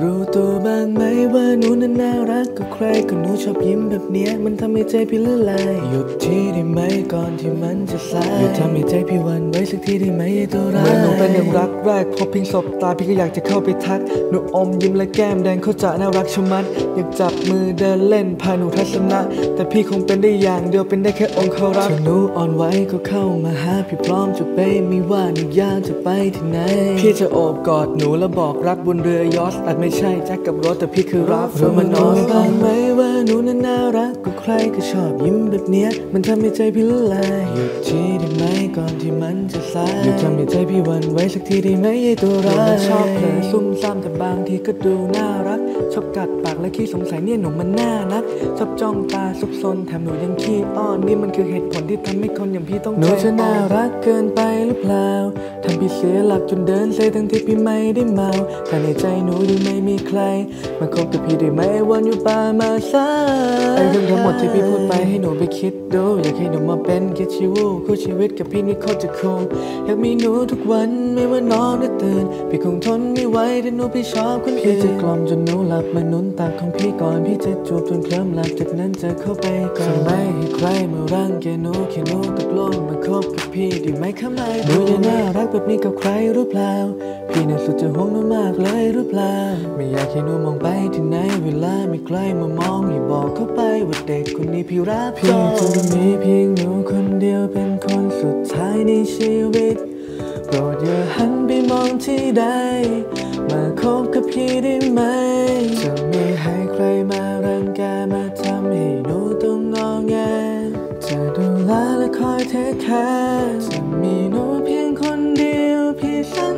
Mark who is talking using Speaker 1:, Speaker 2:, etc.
Speaker 1: รู้ตัวบ้างไหมว่าหนูนั้นน่ารั กกับใครก็หนูชอบยิ้มแบบเนี้ย มันทำให้ใจพี่ละลายหยุดที่ได้ไหมก่อนที่มันจะสายหยุดทำให้ใจพี่หวันไว้สักทีได้ไหมไอ้ตัวร้าย
Speaker 2: เมื่อหนูเป็นอย่างรักแรกพอเพียงสบตาพี่ก็อยากจะเข้าไปทักหนูอมยิ้มและแก้มแดงเขาจะน่ารักชะมัด อยากจับมือเดินเล่นพาหนูทัศนะ แต่พี่คงเป็นได้อย่างเดียวเป็นได้แค่องค์เขารัก
Speaker 1: ถ้าหนูอ่อนไหวก็เข้ามาหาพี่พร้อมจะไปไม่ว่าหนูอยากจะไปที่ไหน
Speaker 2: พี่จะโอบกอดหนูแล้วบอกรักบนเรือยอชต์อาจไม่ใช่แจ็คกับรถแต่พี่คือรัก
Speaker 1: รู้มันน้อยบ้างไหมว่าหนูนั้นน่ารักกับใครก็ชอบยิ้มแบบเนี้ย มันทำให้ใจพี่ละลายหยุดทีได้ไหมก่อนที่มันจะสายหยุดทำให้ใจพี่หวันไว้สักทีได้ไหมไอ้ตัว
Speaker 2: หนู
Speaker 1: ร้าย
Speaker 2: มันชอบเผลอซุ่มซ่ามแต่บางทีก็ดูน่ารัก ชอบกัดปากและขี้สงสัยเนี่ยหนูมันน่านัก ชอบจ้องตาซุกซนแถมหนูยังขี้อ้อนนี่มันคือเหตุผลที่ทำให้คนอย่างพี่ต้อง
Speaker 1: หนู
Speaker 2: ใจ
Speaker 1: จะน่ารักเกินไปหรือเปล่าทำพี่เสียหลักจนเดินเซทั้งที่พี่ไม่ได้เมาแต่ในใจหนูยังไม่มีใครมาคบกับพี่ได้ไหมวันอยู่ป่ามาซา
Speaker 2: ไอ้เรื่องทั้งหมดที่พี่พูดไปให้หนูไปคิดดู อยากให้หนูมาเป็นแค่ชีวูคู่ชีวิตกับพี่นี่โคตรจะคูล
Speaker 1: อยากมีหนูทุกวันไม่ว่านอนหรือตื่น พี่คงทนไม่ไหวถ้าหนูพี่ชอบคน
Speaker 2: พี่
Speaker 1: อื่น
Speaker 2: จะกล่อมจนหนูหลับมาหนุนตาของพี่ก่อนพี่จะจูบจนเคลิ้มหลับจากนั้นจะเข้าไปก่อ
Speaker 1: จะ
Speaker 2: น
Speaker 1: ไม่ให้ใครมารังแกหนูแค่หนูตกลงมาคบกับพี่ได้ไหมคะไม่
Speaker 2: หนูยังน่ารักแบบนี้กับใครหรือเปล่าพี่น่ะสุดจะห่วงหนูมากเลยหรือเปล่าไม่อยากให้หนูมองไปที่ไหนเวลามีใครมามองอย่าบอกเขาไปว่าเด็กคนนี้พี่รัก
Speaker 1: พี่คงมีเพียงหนูคนเดียวเป็นคนสุดท้ายในชีวิตโปรดอย่าหันไปมองที่ใด มาคบกับพี่ได้ไหม จะไม่ให้ใครมารังแกมาทำให้หนูต้องงอแงจะดูแลและคอยเทคแคร์จะมีหนูเพียงคนเดียวพี่สั